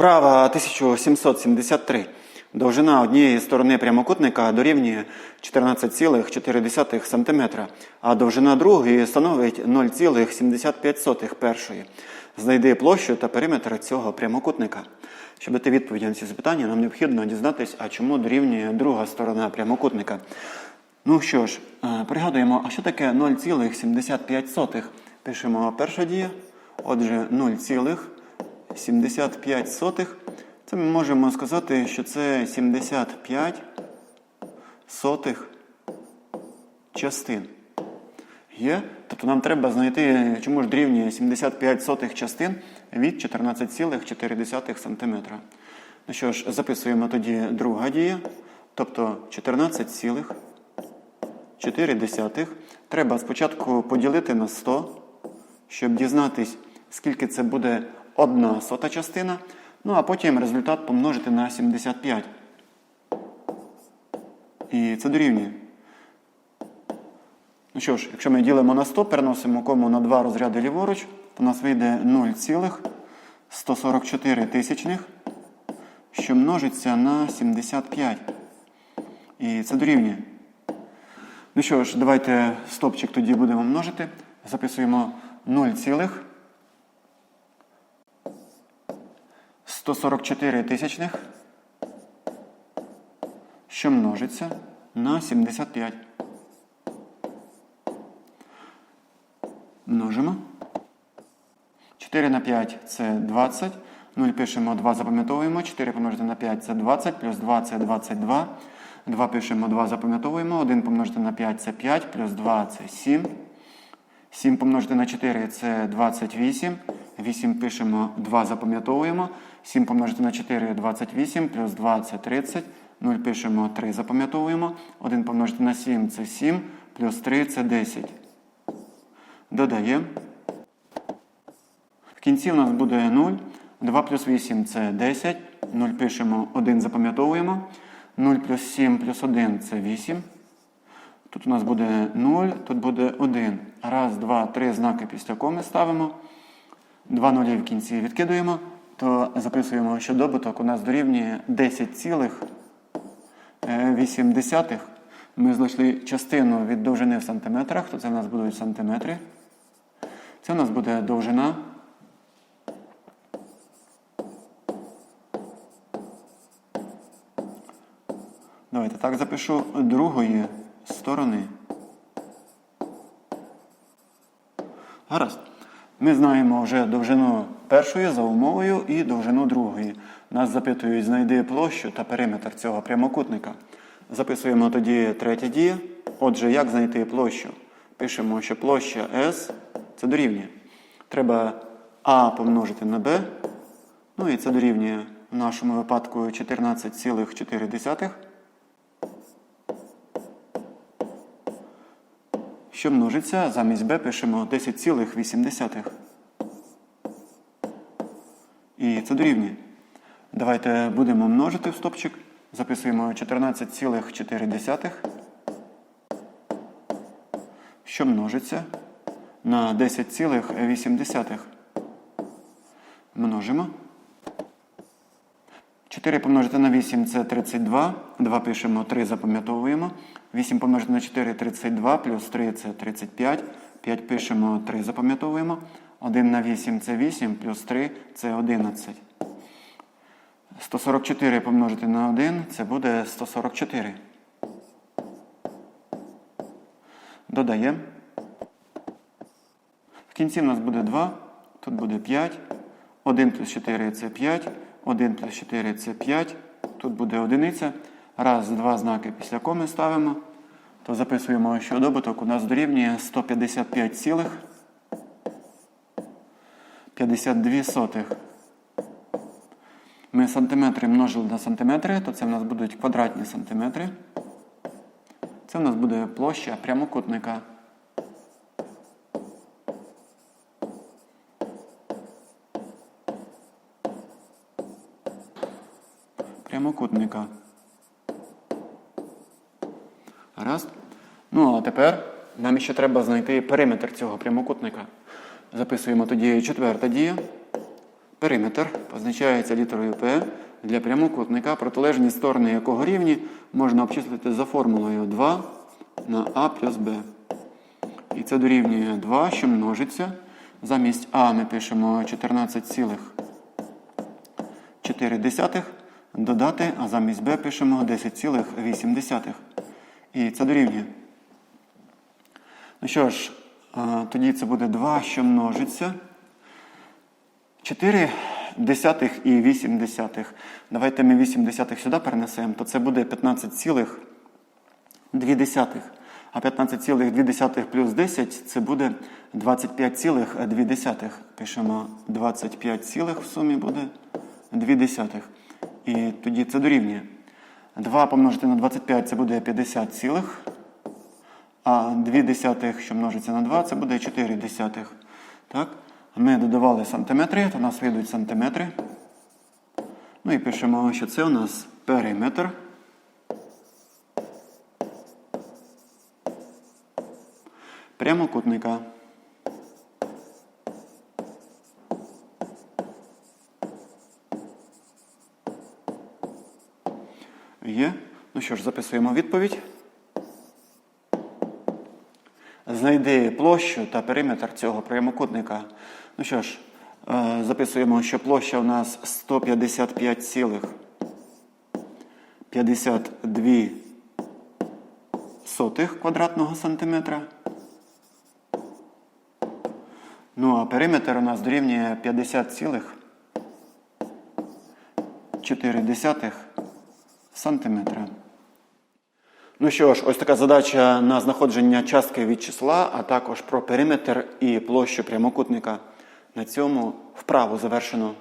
Вправа 1773. Довжина однієї сторони прямокутника дорівнює 14,4 см, а довжина другої становить 0,75 першої. Знайди площу та периметр цього прямокутника. Щоб дати відповідь на ці запитання, нам необхідно дізнатися, а чому дорівнює друга сторона прямокутника. Ну що ж, е, пригадуємо, а що таке 0,75? Пишемо перша дія. Отже, 0,75. Це ми можемо сказати, що це 75 сотих частин. Є? Тобто нам треба знайти, чому ж дорівнює 75 сотих частин від 14,4 см. Ну що ж, записуємо тоді друга дія. Тобто 14,4 треба спочатку поділити на 100, щоб дізнатись, скільки це буде одна сота частина. Ну, а потім результат помножити на 75. І це дорівнює. Ну що ж, якщо ми ділимо на 100, переносимо кому на два розряди ліворуч, то у нас вийде 0,144 тисячних, що множиться на 75. І це дорівнює. Ну що ж, давайте стопчик тоді будемо множити. Записуємо 0,144 тисячних, що множиться на 75. Множимо. 4 на 5 це 20. 0 пишемо 2, запам'ятовуємо. 4 помножити на 5 це 20, плюс 2 це 22. 2 пишемо 2, запам'ятовуємо. 1 помножити на 5 це 5, плюс 2 це 7. 7 помножити на 4 це 28. 8 пишемо 2, запам'ятовуємо. 7 помножити на 4 28, плюс 2 це 30. 0 пишемо 3, запам'ятовуємо. 1 помножити на 7 це 7, плюс 3 це 10. Додаємо. В кінці у нас буде 0. 2 плюс 8 це 10. 0 пишемо 1, запам'ятовуємо. 0 плюс 7 плюс 1 це 8. Тут у нас буде 0, тут буде 1. Раз, два, три знаки після коми ставимо. Два нулі в кінці відкидуємо, то записуємо, що добуток у нас дорівнює 10,8. Ми знайшли частину від довжини в сантиметрах, то це у нас будуть сантиметри. Це у нас буде довжина. Давайте так запишу другої сторони. Гаразд. Ми знаємо вже довжину першої за умовою і довжину другої. Нас запитують, знайди площу та периметр цього прямокутника. Записуємо тоді третя дія. Отже, як знайти площу? Пишемо, що площа S це дорівнює. Треба А помножити на Б. Ну і це дорівнює в нашому випадку 14,4. Що множиться, замість b пишемо 10,8. І це дорівнює. Давайте будемо множити в стопчик. Записуємо 14,4. Що множиться на 10,8. Множимо. 4 помножити на 8 це 32. 2 пишемо, 3 запам'ятовуємо. 8 помножити на 4 32, плюс 3 це 35. 5 пишемо, 3 запам'ятовуємо. 1 на 8 це 8, плюс 3 це 11. 144 помножити на 1 це буде 144. Додаємо. В кінці в нас буде 2, тут буде 5. 1 плюс 4 це 5. 1 плюс 4 це 5. Тут буде одиниця. Раз, два знаки після коми ставимо. То записуємо, що добуток у нас дорівнює 155,52 сотих. Ми сантиметри множили на сантиметри, то це в нас будуть квадратні сантиметри. Це в нас буде площа прямокутника. Прямокутника. Гаразд. Ну, а тепер нам ще треба знайти периметр цього прямокутника. Записуємо тоді четверта дія. Периметр позначається літерою П для прямокутника, протилежні сторони якого рівні можна обчислити за формулою 2 на А плюс Б. І це дорівнює 2, що множиться. Замість А ми пишемо 14,4 додати, а замість Б пишемо 10,8. І це дорівнює. Ну що ж, тоді це буде 2, що множиться. 4 десятих і 8 десятих. Давайте ми 8 десятих сюди перенесемо, то це буде 15,2 десятих. А 15,2 плюс 10 це буде 25,2. Пишемо 25, цілих в сумі буде 2 десятих. І тоді це дорівнює. 2 помножити на 25 це буде 50 цілих. А 2 десятих, що множиться на 2, це буде 4 десятих. Так? Ми додавали сантиметри, то у нас вийдуть сантиметри. Ну і пишемо, що це у нас периметр. Прямокутника. Є. Ну що ж, записуємо відповідь. Знайди площу та периметр цього прямокутника. Ну що ж, е, записуємо, що площа у нас 155,52 квадратного сантиметра. Ну а периметр у нас дорівнює 50,4 сантиметра. Ну що ж, ось така задача на знаходження частки від числа, а також про периметр і площу прямокутника. На цьому вправу завершено.